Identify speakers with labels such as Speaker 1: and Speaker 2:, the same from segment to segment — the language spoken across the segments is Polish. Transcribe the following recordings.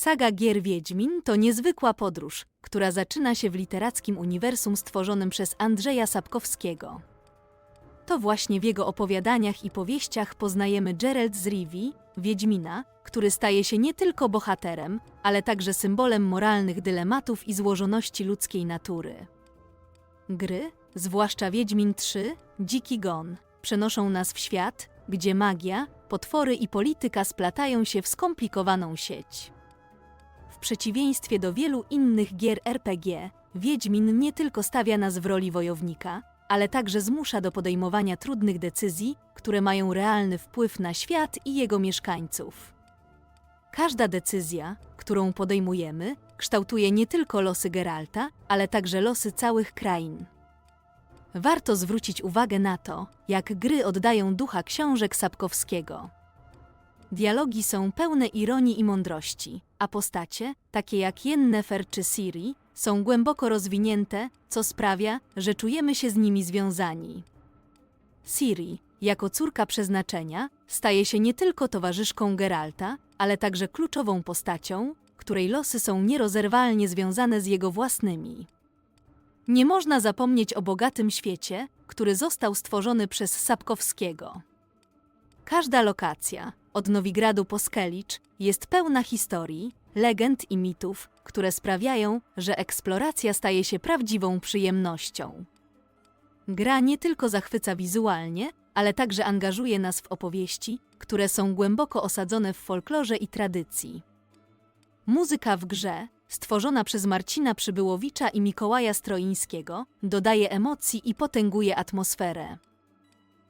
Speaker 1: Saga gier Wiedźmin to niezwykła podróż, która zaczyna się w literackim uniwersum stworzonym przez Andrzeja Sapkowskiego. To właśnie w jego opowiadaniach i powieściach poznajemy Geralt z Wiedźmina, który staje się nie tylko bohaterem, ale także symbolem moralnych dylematów i złożoności ludzkiej natury. Gry, zwłaszcza Wiedźmin 3, Dziki Gon, przenoszą nas w świat, gdzie magia, potwory i polityka splatają się w skomplikowaną sieć. Przeciwieństwie do wielu innych gier RPG, Wiedźmin nie tylko stawia nas w roli wojownika, ale także zmusza do podejmowania trudnych decyzji, które mają realny wpływ na świat i jego mieszkańców. Każda decyzja, którą podejmujemy, kształtuje nie tylko losy Geralta, ale także losy całych krain. Warto zwrócić uwagę na to, jak gry oddają ducha książek Sapkowskiego. Dialogi są pełne ironii i mądrości, a postacie, takie jak Yennefer czy Ciri, są głęboko rozwinięte, co sprawia, że czujemy się z nimi związani. Ciri, jako córka przeznaczenia, staje się nie tylko towarzyszką Geralta, ale także kluczową postacią, której losy są nierozerwalnie związane z jego własnymi. Nie można zapomnieć o bogatym świecie, który został stworzony przez Sapkowskiego. Każda lokacja, od Nowigradu po Skelicz, jest pełna historii, legend i mitów, które sprawiają, że eksploracja staje się prawdziwą przyjemnością. Gra nie tylko zachwyca wizualnie, ale także angażuje nas w opowieści, które są głęboko osadzone w folklorze i tradycji. Muzyka w grze, stworzona przez Marcina Przybyłowicza i Mikołaja Stroińskiego, dodaje emocji i potęguje atmosferę.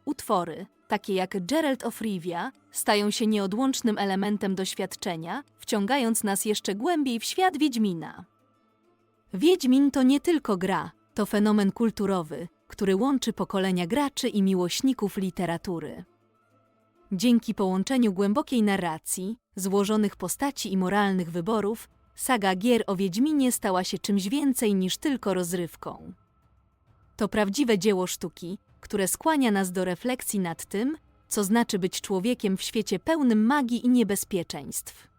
Speaker 1: Utwory, takie jak Geralt of Rivia, stają się nieodłącznym elementem doświadczenia, wciągając nas jeszcze głębiej w świat Wiedźmina. Wiedźmin to nie tylko gra, to fenomen kulturowy, który łączy pokolenia graczy i miłośników literatury. Dzięki połączeniu głębokiej narracji, złożonych postaci i moralnych wyborów, saga gier o Wiedźminie stała się czymś więcej niż tylko rozrywką. To prawdziwe dzieło sztuki, które skłania nas do refleksji nad tym, co znaczy być człowiekiem w świecie pełnym magii i niebezpieczeństw.